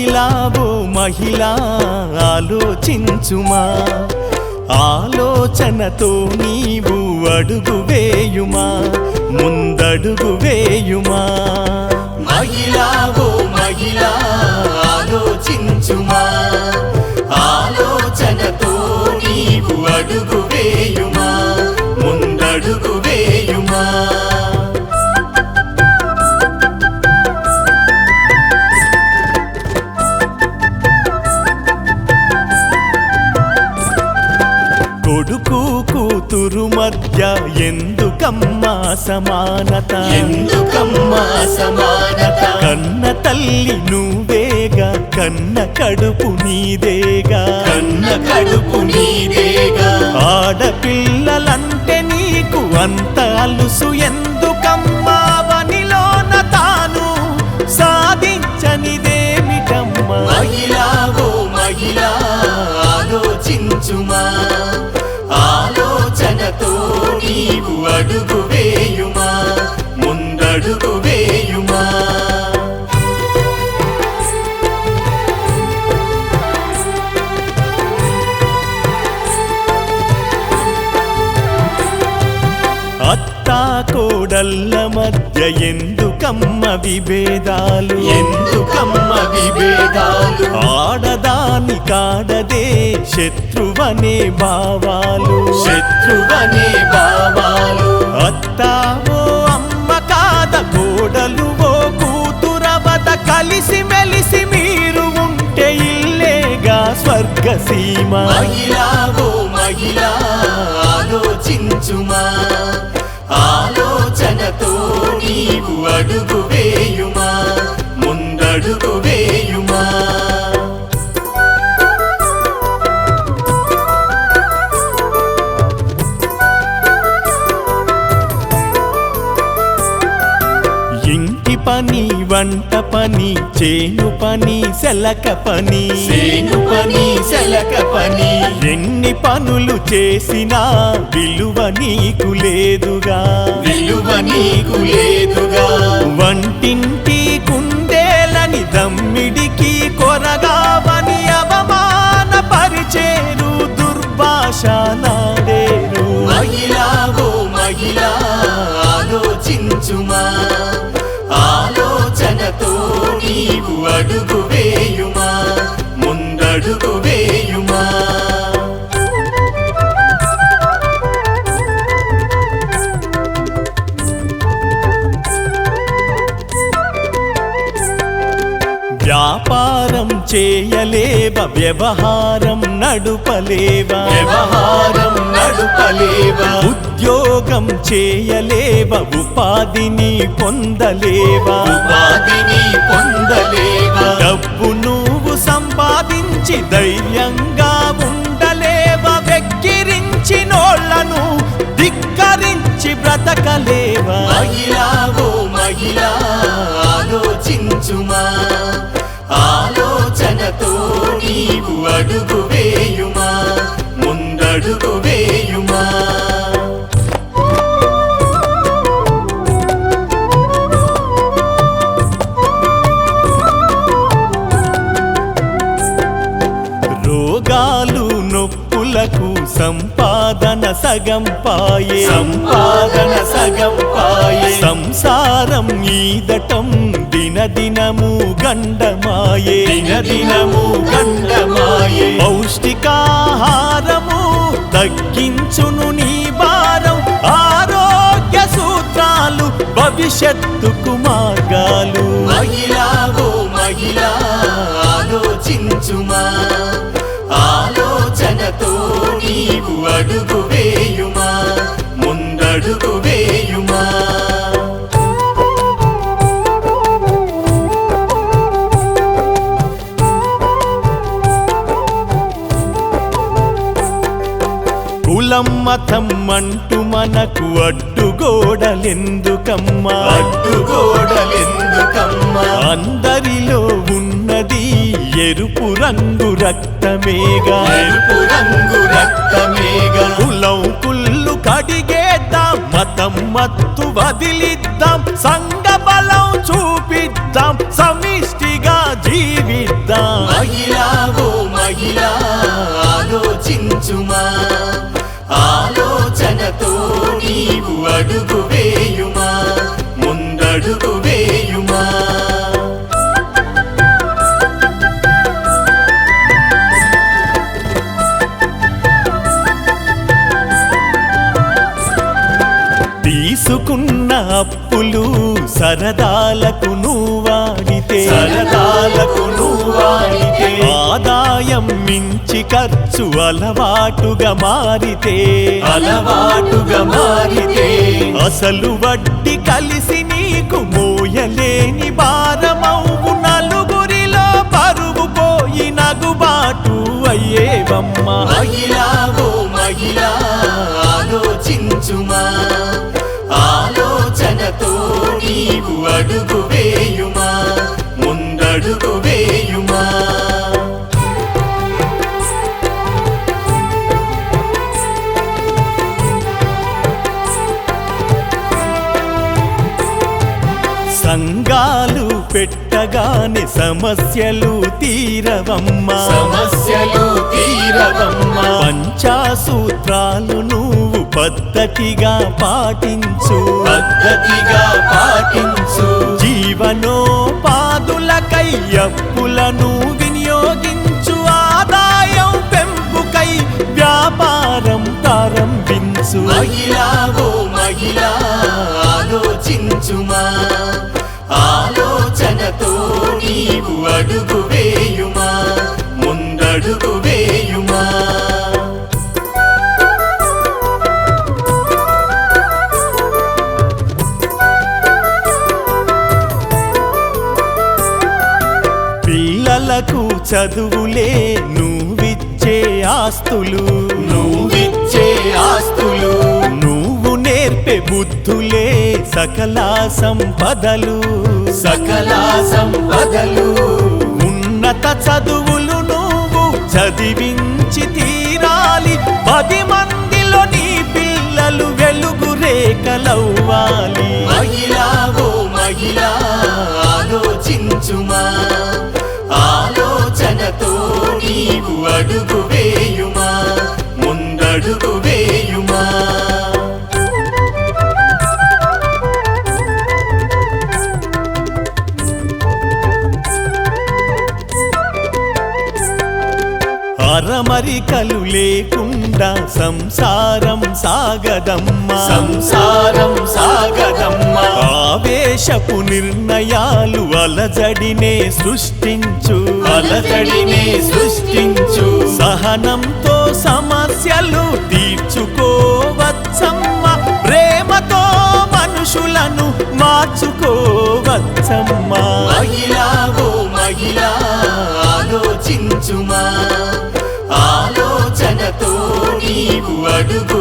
మహిళావో మహిళ ఆలోచించుమా. ఆలోచనతో నీవు అడుగు వేయుమా ముందడుగు వేయుమా. మహిళావో మహిళ ఆలోచించుమా. ఆలోచనతో నీవు అడుగు వేయుమా ముందడుగు వేయుమా. సమానత ఎందుకమ్మా సమానత కన్న తల్లి నువ్వేగా కన్న కడుపు నీదేగా. కన్న కడుపు నీదేగా? ఆడపిల్లలంటే నీకు అంత అలుసు ఎందుకమ్మా? వనిలోన తాను సాధించనిదేమిటమ్మా? మహిళావో మహిళా ఆలోచించుమా? ఆలోచనతో నీవు అడుగు విభేదాలు. ఎందుకమ్మ విభేదాలు? ఆడదాని కాడదే శత్రువనే భావాలు. శత్రువనే భావాలు. అత్తావో అమ్మ కాద కోడలు ఓ కూతురవద కలిసి మెలిసి మీరు ఉంటే ఇల్లేగా స్వర్గ సీమ మహిళావో మహిళా ఆలోచించుమా. ఆలోచనతో నీవు అడుగు ఇంటి పని వంట పని చేను పని సెలక పని. చేను పని సెలక పని. ఎన్ని పనులు చేసినా విలువ నీకు లేదుగా. విలువ నీకు లేదుగా. వంటింటి కొరగావని అవమాన పరిచేరు దుర్భాష నాడేరు మహిళావో మహిళా ఆలోచించుమా. ఆలోచనతో నీవు అడుగు వేయుమా ముందడుగు వేయుమా. చేయలేవ వ్యవహారం నడుపలేవ? వ్యవహారం నడుపలేవ? ఉద్యోగం చేయలేవ? ఉపాధిని పొందలేవ? ఉపాధిని పొందలేవ? డబ్బు నువ్వు సంపాదించి ధైర్యంగా ఉండలేవ? వెక్కిరించినోళ్ళను ధిక్కరించి బ్రతకలేవ? మహిళావో మహిళా ఆలోచించుమా? అడుగు వేయుమా? ముందడుగు వేయుమా? రోగాలు నొప్పులకు సంపాదన సగం పాయే. సంపాదన సగం పాయే. సంసారం ఈదటం దినదినము గండమాయే దినదినము గండమాయే పౌష్టికాహారము తగ్గించును నీ భారం. ఆరోగ్య సూత్రాలు భవిష్యత్తుకు మార్గాలు మల్లమ్మ తమ్మంటూ మనకు అడ్డుగోడలెందుకమ్మా? అడ్డుగోడలెందుకమ్మా? అందరిలో ఉన్నది ఎరుపు రంగు రక్తమేగా. ఎరుపు రంగు రక్తమేగా. కులం కుళ్ళు కడిగేద్దాం మతం మత్తు వదిలిద్దాం సంగ బలం చూపిద్దాం సమిష్టిగా జీవిద్దాం. మహిళ మహిళ ఆలోచించుమా? అడుగు వేయుమా? ముందడుగు వేయుమా? తీసుకున్న అప్పులు సరదాలకు నువ్వాడితే. సరదాలకు నువ్వాడితే. ఆదాయం మించి ఖర్చు అలవాటుగా మారితే. అలవాటుగా మారితే. అసలు వడ్డీ కలిసి నీకు మోయలేని భారమవు. నలుగురిలో పరుగు పోయి నగుబాటు అయ్యేవమ్మ. మహిళా ఆలోచించుమా. సంఘాలు పెట్టగానే సమస్యలు తీరవమ్మ. సమస్యలు తీరవమ్మ. పంచాసూత్రాలు నువ్వు పద్ధతిగా పాటించు. పద్ధతిగా పాటించు. జీవనోపాదులకై అప్పులను వినియోగించు. ఆదాయం పెంపుకై వ్యాపారం ప్రారంభించు. మహిళా ఆలోచించుమా. పిల్లలకు చదువులే నువ్విచ్చే ఆస్తులు. నువ్విచ్చే ఆస్తులు. నువ్వు నేర్పే బుద్ధులే సకల సంపదలు. సకల సంపదలు. ఉన్నత చదువులు నువ్వు చదివించి తీరాలి. పది మందిలో నీ పిల్లలు వెలుగు రేఖలవ్వాలి. మహిళా ఆలోచించుమా. ఆలోచనతో నీవు అడుగు వేయుమా ముందడుగు వేయుమా? అరమరికలు లేకుండా సంసారం సాగదమ్మా. సంసారం సాగదమ్మా. ఆవేశపు నిర్ణయాలు అలజడినే సృష్టించు. అలజడినే సృష్టించు. సహనంతో సమస్యలు తీర్చుకోవచ్చమ్మ. ప్రేమతో మనుషులను మార్చుకోవచ్చమ్మా. మహిళా ఆలోచించుమా. ఆలోచనతో నీవు అడుగు